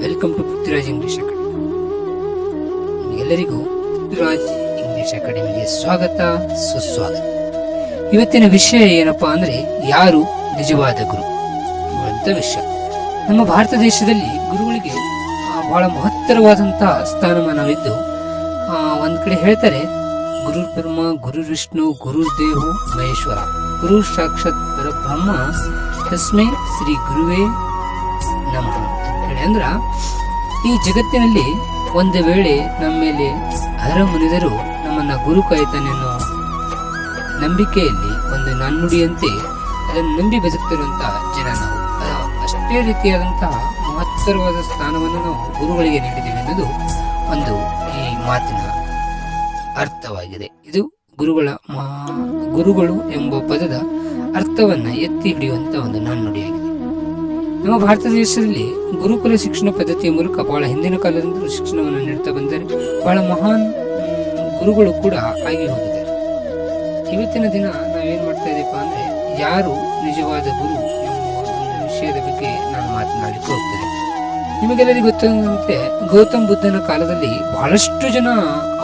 Welcome to Prithviraj English academy ಎಲ್ಲರಿಗೂ Prithviraj English ಅಕಾಡೆಮಿಗೆ ಸ್ವಾಗತ, ಸುಸ್ವಾಗತ. ಇವತ್ತಿನ ವಿಷಯ ಏನಪ್ಪಾ ಅಂದ್ರೆ ಯಾರು ನಿಜವಾದ ಗುರು? ಅಂತ ವಿಷಯ. ನಮ್ಮ ಭಾರತ ದೇಶದಲ್ಲಿ ಗುರುಗಳಿಗೆ ಬಹಳ ಮಹತ್ತರವಾದಂತಹ ಸ್ಥಾನಮಾನವಿದ್ದು ಒಂದ್ ಕಡೆ ಹೇಳ್ತಾರೆ ಗುರು ಬ್ರಹ್ಮ ಗುರು ವಿಷ್ಣು ಗುರು ದೇವು ಮಹೇಶ್ವರ. ಗುರು ಸಾಕ್ಷಾತ್ ಪರಬ್ರಹ್ಮ. ತಸ್ಮೆ ಶ್ರೀ ಗುರುವೇ ನಮಃ. ಹೇಳಿ ಈ ಜಗತ್ತಿನಲ್ಲಿ ಒಂದು ವೇಳೆ ನಮ್ಮ ಮೇಲೆ ಮುನಿದರು ನಮ್ಮನ್ನ ಗುರು ಕಾಯ್ತಾನೆನ್ನೋ ನಂಬಿಕೆಯಲ್ಲಿ ಒಂದು ನಾನ್ನುಡಿಯಂತೆ ಅದನ್ನು ನಂಬಿ ಬದುಕ್ತಿರುವಂತಹ ಜನ ನಾವು. ಅಷ್ಟೇ ರೀತಿಯಾದಂತಹ ಮಹತ್ತರವಾದ ಸ್ಥಾನವನ್ನು ನಾವು ಗುರುಗಳಿಗೆ ನೀಡಿದ್ದೇವೆ ಅನ್ನೋದು ಒಂದು ಈ ಮಾತಿನ ಅರ್ಥವಾಗಿದೆ. ಇದು ಗುರುಗಳ ಗುರುಗಳು ಎಂಬ ಪದದ ಅರ್ಥವನ್ನ ಎತ್ತಿ ಹಿಡಿಯುವಂತ ಒಂದು ನಾಣ್ಣುಡಿಯಾಗಿದೆ. ನಮ್ಮ ಭಾರತ ದೇಶದಲ್ಲಿ ಗುರುಕುಲ ಶಿಕ್ಷಣ ಪದ್ಧತಿಯ ಮೂಲಕ ಬಹಳ ಹಿಂದಿನ ಕಾಲದಿಂದ ಶಿಕ್ಷಣವನ್ನು ನೀಡುತ್ತಾ ಬಂದರೆ ಬಹಳ ಮಹಾನ್ ಗುರುಗಳು ಕೂಡ ಆಗಿ ಹೋಗಿದ್ದಾರೆ. ಇವತ್ತಿನ ದಿನ ನಾವೇನ್ ಮಾಡ್ತಾ ಇದ್ದೀಪ ಅಂದ್ರೆ ಯಾರು ನಿಜವಾದ ಗುರು ಎಂಬ ವಿಷಯದ ಬಗ್ಗೆ ನಾನು ಮಾತನಾಡಲಿಕ್ಕೆ ನಿಮಗೆಲ್ಲರಿಗೂ ಗೊತ್ತಂತೆ, ಗೌತಮ್ ಬುದ್ಧನ ಕಾಲದಲ್ಲಿ ಬಹಳಷ್ಟು ಜನ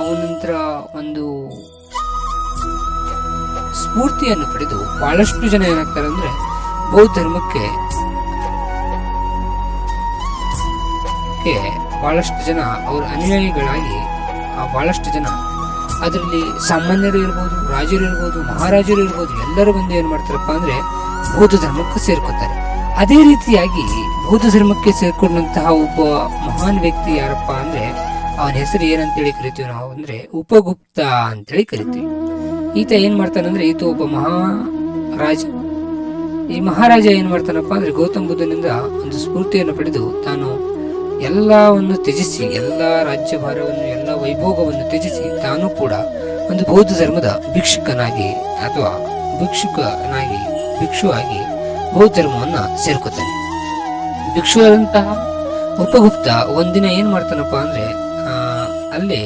ಅವನಂತರ ಒಂದು ಸ್ಫೂರ್ತಿಯನ್ನು ಪಡೆದು ಬಹಳಷ್ಟು ಜನ ಏನಾಗ್ತಾರೆ ಅಂದ್ರೆ ಬೌದ್ಧ ಧರ್ಮಕ್ಕೆ ಕ್ಕೆ ಬಹಳಷ್ಟು ಜನ ಅವರ ಅನುಯಾಯಿಗಳಾಗಿ ಬಹಳಷ್ಟು ಜನ ಅದರಲ್ಲಿ ಸಾಮಾನ್ಯರು ಇರ್ಬೋದು, ರಾಜರು ಇರ್ಬೋದು, ಮಹಾರಾಜರು ಇರ್ಬೋದು, ಎಲ್ಲರೂ ಬಂದು ಏನ್ ಮಾಡ್ತಾರಪ್ಪ ಅಂದ್ರೆ ಬೌದ್ಧ ಧರ್ಮಕ್ಕೆ ಸೇರ್ಕೊತಾರೆ. ಅದೇ ರೀತಿಯಾಗಿ ಬೌದ್ಧ ಧರ್ಮಕ್ಕೆ ಸೇರ್ಕೊಂಡಂತಹ ಒಬ್ಬ ಮಹಾನ್ ವ್ಯಕ್ತಿ ಯಾರಪ್ಪ ಅಂದ್ರೆ, ಅವನ ಹೆಸರು ಏನಂತೇಳಿ ಕರಿತೀವಿ ನಾವು ಅಂದ್ರೆ, ಉಪಗುಪ್ತ ಅಂತೇಳಿ ಕರಿತೀವಿ. ಈತ ಏನ್ ಮಾಡ್ತಾನಂದ್ರೆ ಈತ ಒಬ್ಬ ಮಹಾರಾಜ. ಈ ಮಹಾರಾಜ ಏನ್ ಮಾಡ್ತಾನಪ್ಪ ಅಂದ್ರೆ, ಗೌತಮ್ ಬುದ್ಧನಿಂದ ಒಂದು ಸ್ಫೂರ್ತಿಯನ್ನು ಪಡೆದು ತಾನು ಎಲ್ಲವನ್ನು ತ್ಯಜಿಸಿ, ಎಲ್ಲ ರಾಜ್ಯಭಾರವನ್ನು, ಎಲ್ಲ ವೈಭೋಗವನ್ನು ತ್ಯಜಿಸಿ, ತಾನು ಕೂಡ ಒಂದು ಬೌದ್ಧ ಧರ್ಮದ ಭಿಕ್ಷುಕನಾಗಿ ಅಥವಾ ಭಿಕ್ಷುಕನಾಗಿ, ಭಿಕ್ಷುವಾಗಿ ಬೌದ್ಧ ಧರ್ಮವನ್ನು ಸೇರ್ಕೋತಾನೆ. ಭಿಕ್ಷುವಾದಂತಹ ಉಪಗುಪ್ತ ಒಂದಿನ ಏನ್ ಮಾಡ್ತಾನಪ್ಪ ಅಂದ್ರೆ ಆ, ಅಲ್ಲಿ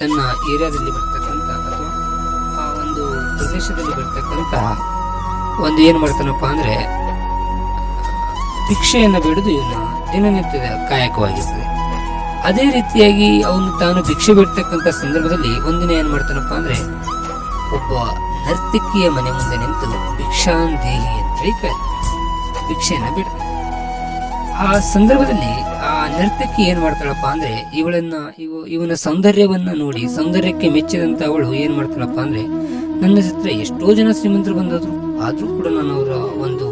ತನ್ನ ಏರಿಯಾದಲ್ಲಿ ಬರ್ತಕ್ಕಂತ ಅಥವಾ ಆ ಒಂದು ಪ್ರದೇಶದಲ್ಲಿ ಬರ್ತಕ್ಕಂತ ಒಂದು ಏನ್ ಮಾಡ್ತಾನಪ್ಪ ಅಂದ್ರೆ ಭಿಕ್ಷೆಯನ್ನ ಬಿಡುದು ಇವನ ದಿನನಿತ್ಯದ ಕಾಯಕವಾಗಿರ್ತದೆ. ಅದೇ ರೀತಿಯಾಗಿ ಅವನು ತಾನು ಭಿಕ್ಷೆ ಬಿಡ್ತಕ್ಕಂತ ಸಂದರ್ಭದಲ್ಲಿ ಒಂದಿನ ಏನ್ ಮಾಡ್ತಾನಪ್ಪ ಅಂದ್ರೆ ಒಬ್ಬ ನರ್ತಕಿಯ ಮನೆ ಮುಂದೆ ನಿಂತು ಭಿಕ್ಷಾನ್ ದೇಹಿ ಅಂತೇಳಿ ಕೇಳ್ತಾನೆ ಭಿಕ್ಷೆಯನ್ನ ಬಿಡ್ತಾನೆ. ಆ ಸಂದರ್ಭದಲ್ಲಿ ಆ ನರ್ತಕಿ ಏನ್ ಮಾಡ್ತಾಳಪ್ಪ ಅಂದ್ರೆ, ಇವಳನ್ನ, ಇವ, ಇವನ ಸೌಂದರ್ಯವನ್ನ ನೋಡಿ, ಸೌಂದರ್ಯಕ್ಕೆ ಮೆಚ್ಚಿದಂತ ಅವಳು ಏನ್ ಮಾಡ್ತಾಳಪ್ಪ ಅಂದ್ರೆ, ನನ್ನ ಹತ್ರ ಎಷ್ಟೋ ಜನ ಶ್ರೀಮಂತರು ಬಂದದ್ರು, ಆದ್ರೂ ಕೂಡ ನಾನು ಅವರ ಒಂದು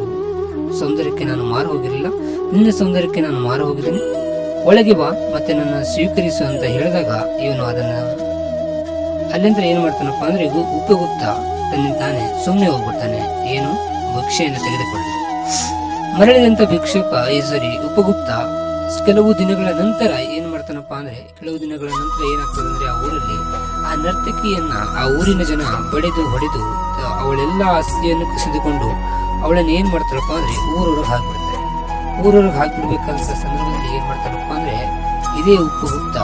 ಸೌಂದರ್ಯಕ್ಕೆ ನಾನು ಮಾರು ಹೋಗಿರಲಿಲ್ಲ. ನಿನ್ನ ಸೌಂದರ್ಯಕ್ಕೆ ನಾನು ಮಾರು ಹೋಗಿದ್ದೀನಿ. ಒಳಗೆ ಬಾ, ಮತ್ತೆ ನನ್ನ ಸ್ವೀಕರಿಸು ಅಂತ ಹೇಳಿದಾಗ ಇವನು ಅದನ್ನ ಅಲ್ಲಿಂದ ಏನ್ ಮಾಡ್ತಾನಪ್ಪ ಅಂದ್ರೆ ಉಪಗುಪ್ತ ತನ್ನ ತಾನೆ ಸುಮ್ಮನೆ ಹೋಗ್ಬಿಡ್ತಾನೆ. ಏನು? ಭಕ್ಷೆಯನ್ನು ತೆಗೆದುಕೊಳ್ಳಿ. ಮರಳಿದಂತ ಭಿಕ್ಷುಕ ಈ ಸರಿ ಉಪಗುಪ್ತ, ಕೆಲವು ದಿನಗಳ ನಂತರ ಏನ್ ಮಾಡ್ತಾನಪ್ಪ ಅಂದ್ರೆ, ಕೆಲವು ದಿನಗಳ ನಂತರ ಏನಾಗ್ತದೆ ಅಂದ್ರೆ ಆ ಊರಲ್ಲಿ ಆ ನರ್ತಕಿಯನ್ನ, ಆ ಊರಿನ ಜನ ಬಡಿದು ಹೊಡೆದು, ಅವಳೆಲ್ಲ ಆಸ್ತಿಯನ್ನು ಕಸಿದುಕೊಂಡು ಅವಳನ್ನ ಏನ್ ಮಾಡ್ತಾರಪ್ಪ ಅಂದ್ರೆ ಊರವ್ರಿಗೆ ಹಾಕ್ಬಿಡ್ತಾರೆ. ಊರವ್ರಿಗೆ ಹಾಕ್ಬಿಡ್ಬೇಕಂತ ಸಂದರ್ಭದಲ್ಲಿ ಏನ್ ಮಾಡ್ತಾರಪ್ಪ ಅಂದ್ರೆ, ಇದೇ ಉಪಗುಪ್ತ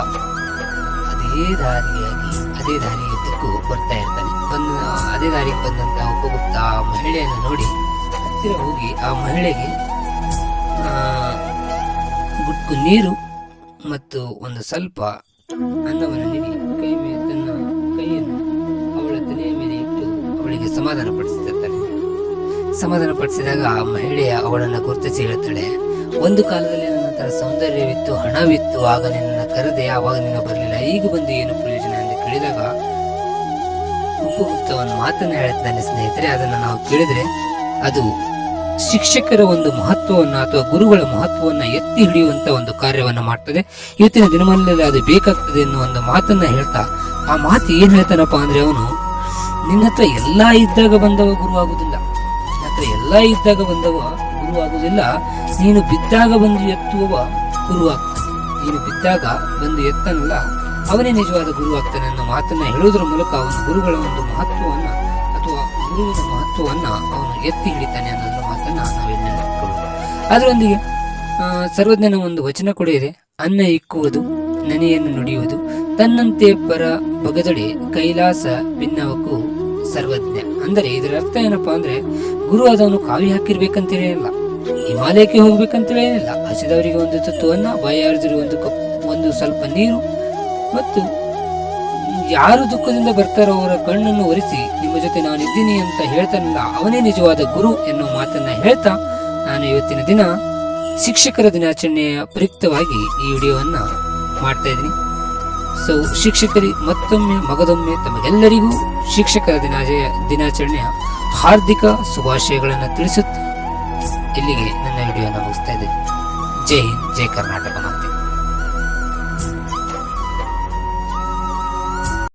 ಅದೇ ದಾರಿಯಾಗಿ, ಅದೇ ದಾರಿಯುದ್ದಕ್ಕೂ ಬರ್ತಾ ಇರ್ತಾನೆ. ಬಂದ, ಅದೇ ದಾರಿಗೆ ಬಂದಂತ ಉಪಗುಪ್ತ ಆ ಮಹಿಳೆಯನ್ನು ನೋಡಿ ಹತ್ತಿರ ಹೋಗಿ ಆ ಮಹಿಳೆಗೆ ಗುಟ್ಕು ನೀರು ಮತ್ತು ಒಂದು ಸ್ವಲ್ಪ ಅನ್ನವನ್ನು ನೀಡಿ ಕೈ ಮೇಲೆ ತನ್ನ ಕೈಯನ್ನು ಅವಳ ತಲೆಯ ಮೇಲೆ ಇಟ್ಟು ಅವಳಿಗೆ ಸಮಾಧಾನ ಪಡಿಸುತ್ತಿರ್ತಾನೆ ಸಮಾಧಾನ ಪಡಿಸಿದಾಗ ಆ ಮಹಿಳೆಯ ಅವಳನ್ನು ಗುರುತಿಸಿ ಹೇಳುತ್ತಾಳೆ, ಒಂದು ಕಾಲದಲ್ಲಿ ನನ್ನ ಹತ್ರ ಸೌಂದರ್ಯವಿತ್ತು, ಹಣವಿತ್ತು, ಆಗ ನಿನ್ನ ಕರೆದೆ, ಆವಾಗ ನಿನ್ನ ಬರಲಿಲ್ಲ. ಈಗ ಬಂದು ಏನು ಪ್ರಯೋಜನ? ಎಂದು ಕೇಳಿದಾಗ ಉಪಗುಪ್ತವನ್ನು ಮಾತನ್ನು ಹೇಳುತ್ತಾನೆ ಸ್ನೇಹಿತರೆ, ಅದನ್ನು ನಾವು ಕೇಳಿದ್ರೆ ಅದು ಶಿಕ್ಷಕರ ಒಂದು ಮಹತ್ವವನ್ನ ಅಥವಾ ಗುರುಗಳ ಮಹತ್ವವನ್ನ ಎತ್ತಿ ಹಿಡಿಯುವಂತ ಒಂದು ಕಾರ್ಯವನ್ನ ಮಾಡ್ತದೆ. ಇವತ್ತಿನ ದಿನಮಾನದಲ್ಲಿ ಅದು ಬೇಕಾಗ್ತದೆ ಎನ್ನುವ ಒಂದು ಮಾತನ್ನ ಹೇಳ್ತಾ, ಆ ಮಾತು ಏನ್ ಹೇಳ್ತಾನಪ್ಪ ಅಂದ್ರೆ ಅವನು, ನಿನ್ನ ಹತ್ರ ಎಲ್ಲಾ ಇದ್ದಾಗ ಬಂದವ ಗುರು ಆಗುದಿಲ್ಲ. ಹತ್ರ ಎಲ್ಲಾ ಇದ್ದಾಗ ಬಂದವ ಗುರು ಆಗುದಿಲ್ಲ. ನೀನು ಬಿದ್ದಾಗ ಬಂದು ಎತ್ತುವವ ಗುರು ಆಗ್ತಾನೆ. ನೀನು ಬಿದ್ದಾಗ ಬಂದು ಎತ್ತನಲ್ಲ, ಅವನೇ ನಿಜವಾದ ಗುರು ಆಗ್ತಾನೆ ಅನ್ನೋ ಮಾತನ್ನ ಹೇಳುವುದರ ಮೂಲಕ ಅವನ ಗುರುಗಳ ಒಂದು ಮಹತ್ವವನ್ನ ಗುರುವಿನ ಮಹತ್ವವನ್ನ ಅವನು ಎತ್ತಿ ಹಿಡಿತಾನೆ ಅನ್ನೋದ್ರ ಮಾತನ್ನ ನಾವೆಲ್ಲ ಅದರೊಂದಿಗೆ ಸರ್ವಜ್ಞನ ಒಂದು ವಚನ ಕೂಡ ಇದೆ. ಅನ್ನ ಇಕ್ಕುವುದು, ನೆನೆಯನ್ನು ನುಡಿಯುವುದು, ತನ್ನಂತೆ ಪರ ಬಗದೊಡೆ ಕೈಲಾಸ ಭಿನ್ನವಕ್ಕೂ ಸರ್ವಜ್ಞ. ಅಂದರೆ ಇದರ ಅರ್ಥ ಏನಪ್ಪಾ ಅಂದ್ರೆ, ಗುರು ಅದನ್ನು ಕಾವಿ ಹಾಕಿರ್ಬೇಕಂತೇಳಿ ಇಲ್ಲ, ಹಿಮಾಲಯಕ್ಕೆ ಹೋಗ್ಬೇಕಂತೇಳಿ ಏನಿಲ್ಲ ಹಸಿದವರಿಗೆ ಒಂದು ತತ್ವವನ್ನ ಬಾಯಾರದಿರು ಒಂದು ಕಪ್, ಒಂದು ಸ್ವಲ್ಪ ನೀರು, ಮತ್ತು ಯಾರು ದುಃಖದಿಂದ ಬರ್ತಾರೋ ಅವರ ಕಣ್ಣನ್ನು ಒರೆಸಿ, ನಿಮ್ಮ ಜೊತೆ ನಾನು ಇದ್ದೀನಿ ಅಂತ ಹೇಳ್ತಾನಲ್ಲ, ಅವನೇ ನಿಜವಾದ ಗುರು ಎನ್ನುವ ಮಾತನ್ನ ಹೇಳ್ತಾ ನಾನು ಇವತ್ತಿನ ದಿನ ಶಿಕ್ಷಕರ ದಿನಾಚರಣೆಯ ಪ್ರಯುಕ್ತವಾಗಿ ಈ ವಿಡಿಯೋವನ್ನ ಮಾಡ್ತಾ ಇದ್ದೀನಿ. ಸೊ ಶಿಕ್ಷಕರಿ ಮತ್ತೊಮ್ಮೆ, ಮಗದೊಮ್ಮೆ ತಮಗೆಲ್ಲರಿಗೂ ಶಿಕ್ಷಕರ ದಿನಾಚ ದಿನಾಚರಣೆಯ ಹಾರ್ದಿಕ ಶುಭಾಶಯಗಳನ್ನು ತಿಳಿಸುತ್ತಾ ಇಲ್ಲಿಗೆ ನನ್ನ ವಿಡಿಯೋನ ಮುಗಿಸ್ತಾ ಇದ್ದೀನಿ. ಜೈ ಹಿಂದ್, ಜೈ ಕರ್ನಾಟಕ ಮಾತೆ.